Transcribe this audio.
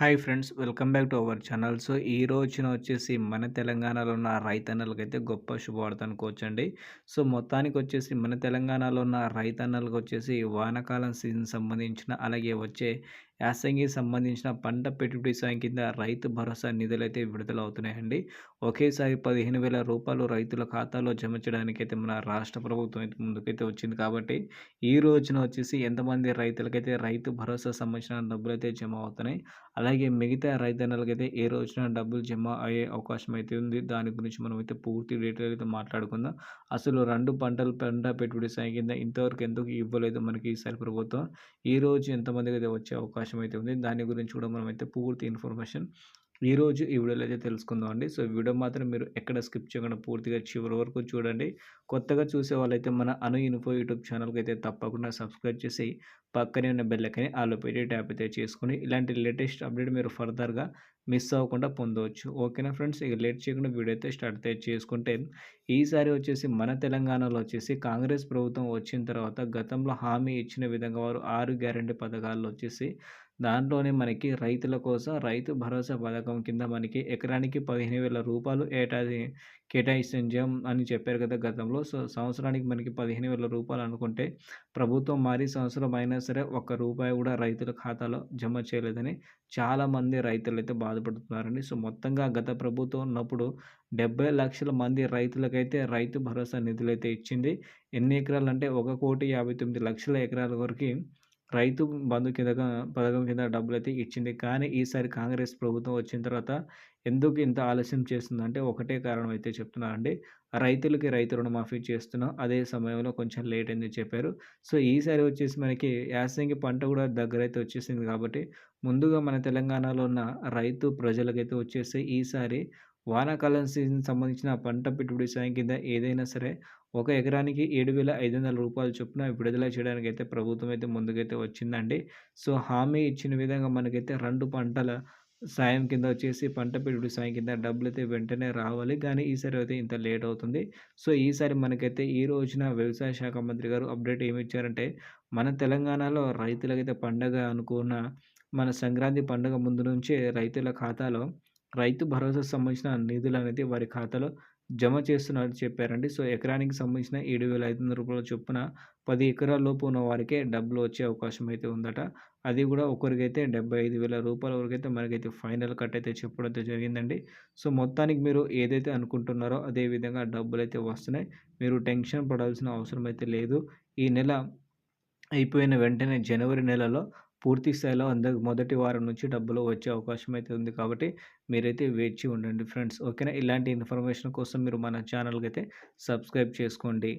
Hi friends welcome back to our channel. So ఈ రోజున వచ్చేసి మన తెలంగాణలో ఉన్న రైతన్నలకైతే గొప్ప శుభవార్త అనుకోవచ్చండి. సో మొత్తానికి వచ్చేసి మన తెలంగాణలో ఉన్న రైతన్నలకు వచ్చేసి వానాకాలం సీజన్ సంబంధించిన అలాగే వచ్చే యాసంగి సంబంధించిన పంట పెట్టుబడి సాయం కింద రైతు భరోసా నిధులు అయితే విడుదల అవుతున్నాయండి ఒకేసారి పదిహేను వేల రూపాయలు రైతుల ఖాతాలో జమ చేయడానికైతే మన రాష్ట్ర ప్రభుత్వం అయితే ముందుకైతే వచ్చింది కాబట్టి ఈ రోజున వచ్చేసి ఎంతమంది రైతులకైతే రైతు భరోసా సంబంధించిన డబ్బులు అయితే జమ అవుతున్నాయి. అలాగే మిగతా రైతన్నలకైతే ఏ రోజున డబ్బులు జమ అయ్యే అవకాశం అయితే ఉంది. దాని గురించి మనం అయితే పూర్తి డీటెయిల్ అయితే మాట్లాడుకుందాం. అసలు రెండు పంటలు పంట పెట్టుబడి సాయం కింద ఇంతవరకు ఎందుకు ఇవ్వలేదు మనకి ఈసారి ప్రభుత్వం? ఈ రోజు ఎంతమందికి అయితే వచ్చే అవకాశం అవకాశం అయితే ఉంది. దాని గురించి కూడా మనం అయితే పూర్తి ఇన్ఫర్మేషన్ ఈరోజు ఈ వీడియోలో అయితే తెలుసుకుందాం అండి. సో వీడియో మాత్రం మీరు ఎక్కడ స్కిప్ చేయకుండా పూర్తిగా చివరి వరకు చూడండి. కొత్తగా చూసే వాళ్ళైతే మన అను ఇన్ఫో యూట్యూబ్ ఛానల్కి అయితే తప్పకుండా సబ్స్క్రైబ్ చేసి పక్కనే ఉన్న బెల్లకని ఆలో పెట్టి ట్యాప్ అయితే చేసుకుని ఇలాంటి లేటెస్ట్ అప్డేట్ మీరు ఫర్దర్గా మిస్ అవ్వకుండా పొందవచ్చు. ఓకేనా ఫ్రెండ్స్? ఇక లేట్ చేయకుండా వీడియో అయితే స్టార్ట్ అయితే చేసుకుంటే ఈసారి వచ్చేసి మన తెలంగాణలో వచ్చేసి కాంగ్రెస్ ప్రభుత్వం వచ్చిన తర్వాత గతంలో హామీ ఇచ్చిన విధంగా వారు ఆరు గ్యారంటీ పథకాల్లో వచ్చేసి దాంట్లోనే మనకి రైతుల కోసం రైతు భరోసా పథకం కింద మనకి ఎకరానికి పదిహేను వేల రూపాయలు ఏటాది కేటాయించాం అని చెప్పారు కదా గతంలో. సో సంవత్సరానికి మనకి పదిహేను వేల రూపాయలు అనుకుంటే ప్రభుత్వం మారి సంవత్సరం అయినా సరే ఒక్క రూపాయి కూడా రైతుల ఖాతాలో జమ చేయలేదని చాలామంది రైతులు అయితే బాధపడుతున్నారండి. సో మొత్తంగా గత ప్రభుత్వం ఉన్నప్పుడు డెబ్బై లక్షల మంది రైతులకైతే రైతు భరోసా నిధులు అయితే ఇచ్చింది. ఎన్ని ఎకరాలు అంటే ఒక కోటి యాభై తొమ్మిది లక్షల ఎకరాల వరకు రైతు బంధు కింద పథకం కింద డబ్బులు అయితే ఇచ్చింది కానీ ఈసారి కాంగ్రెస్ ప్రభుత్వం వచ్చిన తర్వాత ఎందుకు ఇంత ఆలస్యం చేస్తుందంటే ఒకటే కారణం అయితే చెప్తున్నారండి రైతులకి రైతు రుణమాఫీ చేస్తున్నాం. అదే సమయంలో కొంచెం లేట్ అయింది చెప్పారు. సో ఈసారి వచ్చేసి మనకి యాసంగి పంట కూడా దగ్గర అయితే వచ్చేసింది కాబట్టి ముందుగా మన తెలంగాణలో ఉన్న రైతు ప్రజలకైతే వచ్చేసి ఈసారి వానాకాలం సీజన్ సంబంధించిన పంట పెట్టుబడి సాయం కింద ఏదైనా సరే ఒక ఎకరానికి ఏడు వేల ఐదు వందల రూపాయలు చొప్పున విడుదల చేయడానికి అయితే ప్రభుత్వం అయితే ముందుకైతే వచ్చిందండి. సో హామీ ఇచ్చిన విధంగా మనకైతే రెండు పంటల సాయం కింద వచ్చేసి పంట పెట్టుబడి సాయం కింద డబ్బులు అయితే వెంటనే రావాలి. కానీ ఈసారి అయితే ఇంత లేట్ అవుతుంది. సో ఈసారి మనకైతే ఈ రోజున వ్యవసాయ శాఖ మంత్రి గారు అప్డేట్ ఏమి ఇచ్చారంటే మన తెలంగాణలో రైతులకైతే పండగ అనుకున్న మన సంక్రాంతి పండుగ ముందు నుంచే రైతుల ఖాతాలో రైతు భరోసా సంబంధించిన నిధులు అనేది వారి ఖాతాలో జమ చేస్తున్నారని చెప్పారండి. సో ఎకరానికి సంబంధించిన ఏడు వేల ఐదు వందల రూపాయల చొప్పున పది ఎకరాల లోపు ఉన్న వారికే డబ్బులు వచ్చే అవకాశం అయితే ఉందట. అది కూడా ఒకరికైతే డెబ్బై ఐదు వేల రూపాయల వరకు అయితే మనకైతే ఫైనల్ కట్ అయితే చెప్పడం జరిగిందండి. సో మొత్తానికి మీరు ఏదైతే అనుకుంటున్నారో అదే విధంగా డబ్బులు అయితే వస్తున్నాయి. మీరు టెన్షన్ పడాల్సిన అవసరం అయితే లేదు. ఈ నెల అయిపోయిన వెంటనే జనవరి నెలలో పూర్తి స్థాయిలో అందరికి మొదటి వారం నుంచి డబ్బులు వచ్చే అవకాశం అయితే ఉంది కాబట్టి మీరైతే వేచి ఉండండి ఫ్రెండ్స్. ఓకేనా? ఇలాంటి ఇన్ఫర్మేషన్ కోసం మీరు మన ఛానల్కి అయితే సబ్స్క్రైబ్ చేసుకోండి.